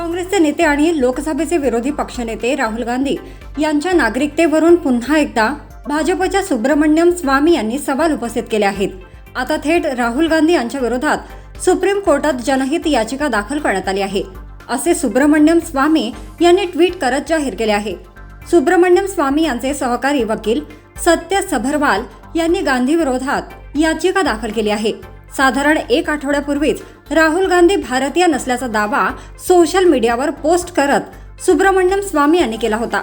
काँग्रेसचे नेते आणि लोकसभेचे विरोधी पक्षनेते राहुल गांधी यांच्या नागरिकतेवरून पुन्हा एकदा भाजपच्या सुब्रमण्यम स्वामी यांनी सवाल उपस्थित केले आहेत. आता थेट राहुल गांधी यांच्या विरोधात सुप्रीम कोर्टात जनहित याचिका दाखल करण्यात आली आहे. असे सुब्रमण्यम स्वामी यांनी ट्विट करत जाहीर केले आहे. सुब्रमण्यम स्वामी यांचे सहकारी वकील सत्य सभरवाल यांनी गांधी विरोधात याचिका दाखल केली आहे. साधारण एक आठवड्यापूर्वीच राहुल गांधी भारतीय नसल्याचा दावा सोशल मीडियावर पोस्ट करत सुब्रमण्यम स्वामी यांनी केला होता.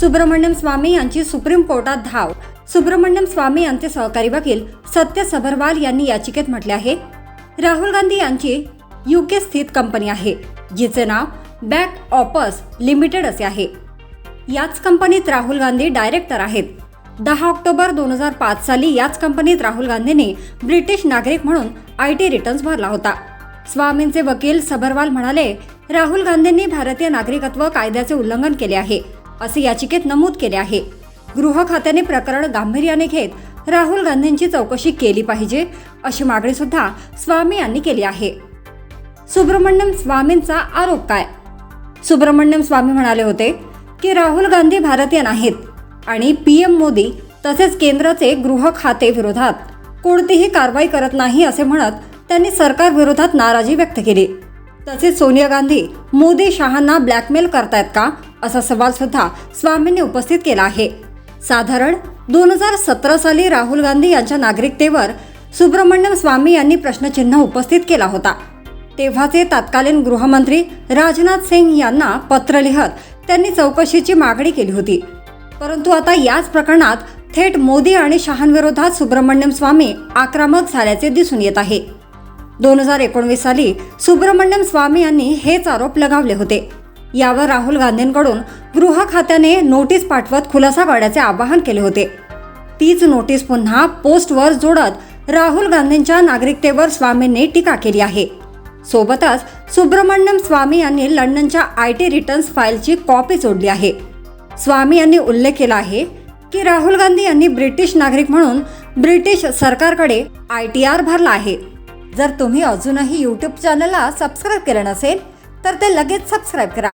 सुब्रमण्यम स्वामी यांची सुप्रीम कोर्टात धाव. सुब्रमण्यम स्वामी यांचे सहकारी वकील सत्य सबरवाल यांनी याचिकेत म्हटले आहे राहुल गांधी यांची युके स्थित कंपनी आहे जिचे नाव बॅक ऑपस लिमिटेड असे आहे. याच कंपनीत राहुल गांधी डायरेक्टर आहेत. दहा ऑक्टोबर दोन हजार पाच साली याच कंपनीत राहुल गांधींनी ब्रिटिश नागरिक म्हणून आय टी रिटर्न्स भरला होता. स्वामींचे वकील सबरवाल म्हणाले राहुल गांधींनी भारतीय नागरिकत्व कायद्याचे उल्लंघन केले आहे असे याचिकेत नमूद केले आहे. गृह खात्याने प्रकरण गांभीर्याने घेत राहुल गांधींची चौकशी केली पाहिजे अशी मागणी सुद्धा स्वामी यांनी केली आहे. सुब्रमण्यम स्वामींचा आरोप काय? सुब्रमण्यम स्वामी म्हणाले होते की राहुल गांधी भारतीय नाहीत. आणि पी एम मोदी तसेच केंद्राचे गृह खाते विरोधात कोणतीही कारवाई करत नाही असे म्हणत त्यांनी सरकार विरोधात नाराजी व्यक्त केली. तसेच सोनिया गांधी मोदी शहांना ब्लॅकमेल करतायत का? असा सवाल सुद्धा स्वामींनी उपस्थित केला आहे. साधारण दोन हजार सतरा साली राहुल गांधी यांच्या नागरिकतेवर सुब्रमण्यम स्वामी यांनी प्रश्नचिन्ह उपस्थित केला होता. तेव्हाचे तत्कालीन गृहमंत्री राजनाथ सिंग यांना पत्र लिहत त्यांनी चौकशीची मागणी केली होती. परंतु आता याच प्रकरणात थेट मोदी आणि शहांविरोधात सुब्रमण्यम स्वामी आक्रमक झाल्याचे दिसून येत आहे. दोन हजार एकोणवीस साली सुब्रमण्यम स्वामी यांनी हेच आरोप लगावले होते. यावर राहुल गांधींकडून गृह खात्याने नोटीस पाठवत खुलासा करण्याचे आवाहन केले होते. तीच नोटीस पुन्हा पोस्टवर जोडत राहुल गांधींच्या नागरिकतेवर स्वामींनी टीका केली आहे. सोबतच सुब्रमण्यम स्वामी यांनी लंडनच्या आय टी रिटर्न्स फाईलची कॉपी जोडली आहे. स्वामी यांनी उल्लेख केला आहे की राहुल गांधी यांनी ब्रिटिश नागरिक म्हणून ब्रिटिश सरकारकडे आय टी आर भरला आहे. जर तुम्ही अजूनही यूट्यूब चॅनलला सबस्क्राईब केलं नसेल तर ते लगेच सबस्क्राईब करा.